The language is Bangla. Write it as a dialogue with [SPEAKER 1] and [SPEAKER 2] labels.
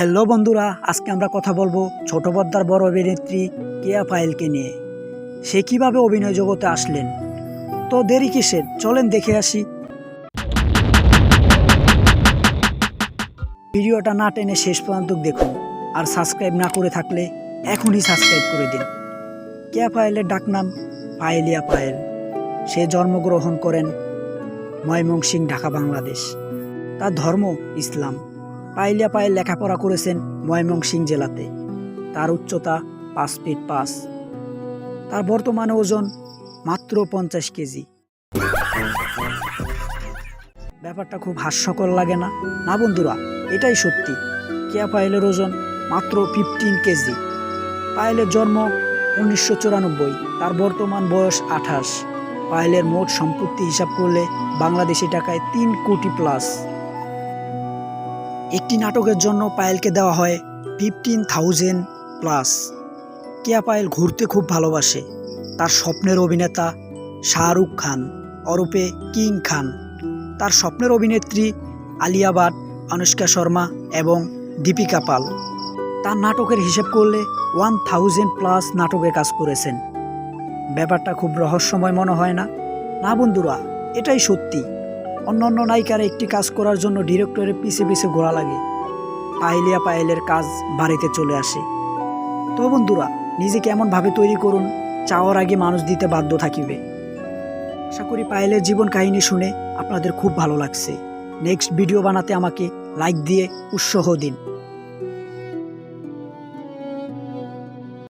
[SPEAKER 1] হ্যালো বন্ধুরা, আজকে আমরা কথা বলব ছোট পর্দার বড় অভিনেত্রী কেয়া পায়েলকে নিয়ে। সে কীভাবে অভিনয় জগতে আসলেন? তো দেরি কিসের? চলেন দেখে আসি। ভিডিওটা না টেনে শেষ পর্যন্ত দেখুন আর সাবস্ক্রাইব না করে থাকলে এখনই সাবস্ক্রাইব করে দিন। কেয়া পায়েলের ডাকনাম পায়েলিয়া পায়েল। সে জন্মগ্রহণ করেন ময়মনসিংহ, ঢাকা, বাংলাদেশ। তার ধর্ম ইসলাম। পাইলিয়া পায়েল লেখাপড়া করেছেন ময়মনসিংহ জেলাতে। তার উচ্চতা পাঁচ ফিট পাঁচ। তার বর্তমানে ওজন মাত্র পঞ্চাশ কেজি। ব্যাপারটা খুব হাস্যকর লাগে না? না বন্ধুরা, এটাই সত্যি। কেয়া পায়েলের ওজন মাত্র ফিফটিন কেজি। পায়েলের জন্ম উনিশশো চুরানব্বই, তার বর্তমান বয়স আঠাশ। পায়েলের মোট সম্পত্তি হিসাব করলে বাংলাদেশি টাকায় তিন কোটি প্লাস একটি নাটকের জন্য পায়েলকে দেওয়া হয় fifteen thousand plus Keya Payel ঘুরতে খুব ভালোবাসে। তার স্বপ্নের অভিনেতা শাহরুখ খান অরূপে কিং খান। তার স্বপ্নের অভিনেত্রী আলিয়া ভাট অনুষ্কা শর্মা এবং দীপিকা পাল। তার নাটকের হিসেব করলে ওয়ান থাউজেন্ড প্লাস নাটকে কাজ করেছেন। ব্যাপারটা খুব রহস্যময় মনে হয় না? না বন্ধুরা, এটাই সত্যি। অন্যান্য নায়িকারা একটি কাজ করার জন্য ডিরেক্টরের পিছে পিছে ঘোরা লাগে। পায়েলিয়া পায়েলের কাজ বাড়িতে চলে আসে। তো বন্ধুরা, নিজেকে এমনভাবে তৈরি করুন, চাওয়ার আগে মানুষ দিতে বাধ্য থাকিবে। আশা করি পায়েলের জীবন কাহিনী শুনে আপনাদের খুব ভালো লাগছে। নেক্সট ভিডিও বানাতে আমাকে লাইক দিয়ে উৎসাহ দিন।